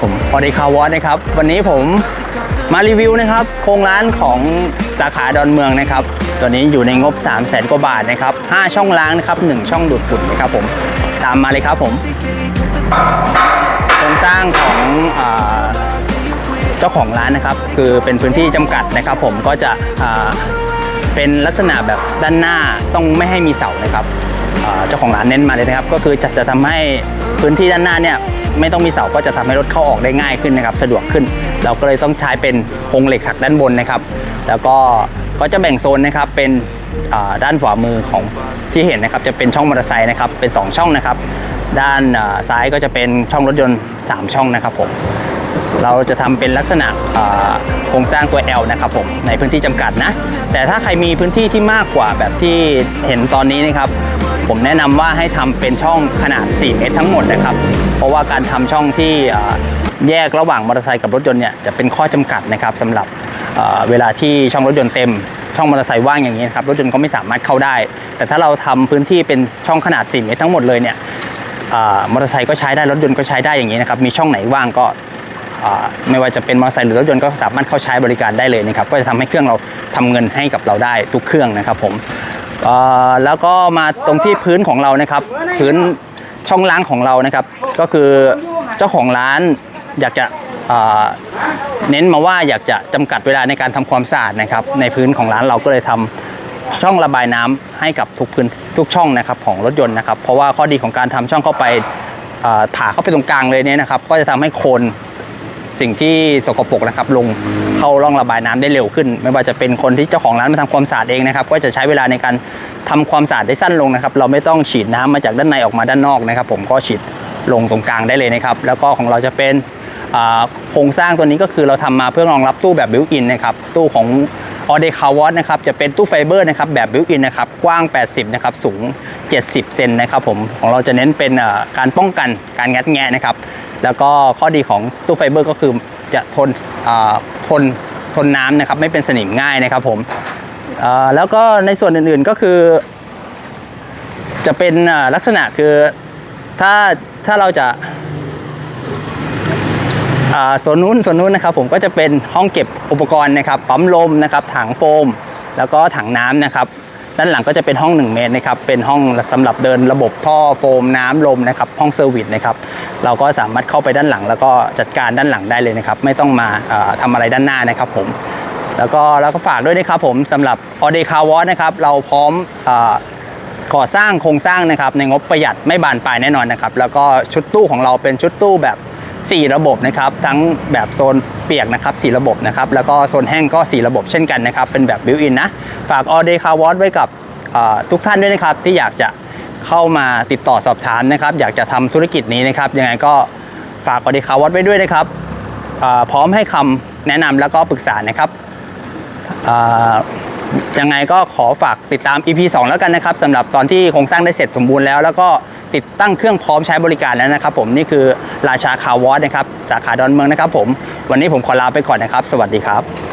ผมออเดคาวอสนะครับ วันนี้ผมมารีวิวนะครับ โครงร้านของสาขาดอนเมืองนะครับ ตัวนี้อยู่ในงบ 3 0 0แสนกว่าบาทนะครับ 5 ช่องล้างนะครับ 1 ช่องดูดฝุ่นนะครับผม ตามมาเลยครับผมโครงสร้างของเจ้าของร้านนะครับ คือเป็นพื้นที่จำกัดนะครับ ผมก็จะเป็นลักษณะแบบด้านหน้าต้องไม่ให้มีเสานะครับเจ้าของร้านเน้นมาเลยนะครับ ก็คือจะจะทำให้พื้นที่ด้านหน้าเนี่ย ไม่ต้องมีเสาก็จะทำให้รถเข้าออกได้ง่ายขึ้นนะครับ สะดวกขึ้น เราก็เลยต้องใช้เป็นโครงเหล็กหักด้านบนนะครับ แล้วก็ก็จะแบ่งโซนนะครับเป็นด้านขวามือของที่เห็นนะครับ จะเป็นช่องมอเตอร์ไซค์นะครับเป็น 2 ช่องนะครับ ด้านซ้ายก็จะเป็นช่องรถยนต์ 3 ช่องนะครับผมเราจะทำเป็นลักษณะโครงสร้างตัว L นะครับผมในพื้นที่จำกัดนะ แต่ถ้าใครมีพื้นที่ที่มากกว่าแบบที่เห็นตอนนี้นะครับ ผมแนะนำว่าให้ทำเป็นช่องขนาด4เมตรทั้งหมดนะครับ เพราะว่าการทำช่องที่แยกระหว่างมอเตอร์ไซค์กับรถยนต์เนี่ยจะเป็นข้อจำกัดนะครับสำหรับเวลาที่ช่องรถยนต์เต็ม ช่องมอเตอร์ไซค์ว่างอย่างนี้นครับรถยนต์ก็ไม่สามารถเข้าได้ แต่ถ้าเราทำพื้นที่เป็นช่องขนาด 4 เมตรทั้งหมดเลยเนี่ยมอเตอร์ไซค์ก็ใช้ได้รถยนต์ก็ใช้ได้อย่างนี้นะครับมีช่องไหนว่างก็ไม่ว่าจะเป็นมอเตอร์ไซค์หรือรถยนต์ก็สามารถเข้าใช้บริการได้เลยนะครับก็จะทำให้เครื่องเราทำเงินให้กับเราได้ทุกเครื่องนะครับผม แล้วก็มาตรงที่พื้นของเรานะครับ พื้นช่องล้างของเรานะครับ ก็คือเจ้าของร้านอยากจะเน้นมาว่าอยากจะจำกัดเวลาในการทำความสะอาดนะครับ ในพื้นของร้านเราก็เลยทำช่องระบายน้ำให้กับทุกพื้นทุกช่องนะครับของรถยนต์นะครับ เพราะว่าข้อดีของการทำช่องเข้าไปผ่าเข้าไปตรงกลางเลยเนี่ยนะครับ ก็จะทำให้โคน สิ่งที่สกปรกนะครับลงเข้าร่องระบายน้ำได้เร็วขึ้น ไม่ว่าจะเป็นคนที่เจ้าของร้านมาทำความสะอาดเองนะครับก็จะใช้เวลาในการทำความสะอาดได้สั้นลงนะครับ เราไม่ต้องฉีดน้ำมาจากด้านในออกมาด้านนอกนะครับ ผมก็ฉีดลงตรงกลางได้เลยนะครับ แล้วก็ของเราจะเป็น โครงสร้างตัวนี้ก็คือเราทำมาเพื่อรองรับตู้แบบบิวอินนะครับตู้ของออเดคาวอสนะครับจะเป็นตู้ไฟเบอร์นะครับแบบบิวอินนะครับกว้าง 80 นะครับ สูง 70 เซนนะครับผมของเราจะเน้นเป็นการป้องกันการงัดแงะนะครับ แล้วก็ข้อดีของตู้ไฟเบอร์ก็คือจะทนทนทนน้ำนะครับไม่เป็นสนิมง่ายนะครับผมแล้วก็ในส่วนอื่นๆก็คือ จะเป็นลักษณะคือถ้าถ้าเราจะ ส่วนนู้นส่วนนู้นนะครับผมก็จะเป็นห้องเก็บอุปกรณ์นะครับปั๊มลมนะครับถังโฟม แล้วก็ถังน้ำนะครับด้านหลังก็จะเป็นห้อง 1 เมตรนะครับ เป็นห้องสำหรับเดินระบบท่อโฟมน้ำลมนะครับ ห้องเซอร์วิสนะครับ เราก็สามารถเข้าไปด้านหลัง แล้วก็จัดการด้านหลังได้เลยนะครับ ไม่ต้องมาเอ่อทำอะไรด้านหน้านะครับผม แล้วก็แล้วก็ฝากด้วยนะครับผมสำหรับออเดคาวอสนะครับ เราพร้อมก่อสร้างโครงสร้างนะครับ ในงบประหยัดไม่บานปลายแน่นอนนะครับ แล้วก็ชุดตู้ของเราเป็นชุดตู้แบบ 4 ระบบนะครับทั้งแบบโซนเปียกนะครับ4ระบบนะครับแล้วก็โซนแห้งก็ 4 ระบบเช่นกันนะครับเป็นแบบบิวอินนะฝากออเดคาวอสไว้กับทุกท่านด้วยนะครับที่อยากจะเข้ามาติดต่อสอบถามนะครับอยากจะทำธุรกิจนี้นะครับยังไงก็ฝากออเดคาวอสไว้ด้วยนะครับพร้อมให้คำแนะนำแล้วก็ปรึกษานะครับยังไงก็ขอฝากติดตาม EP 2 แล้วกันนะครับสำหรับตอนที่โครงสร้างได้เสร็จสมบูรณ์แล้ว แล้วก็ ติดตั้งเครื่องพร้อมใช้บริการแล้วนะครับผมนี่คือราชาคาวอสนะครับสาขาดอนเมืองนะครับผมวันนี้ผมขอลาไปก่อนนะครับ สวัสดีครับ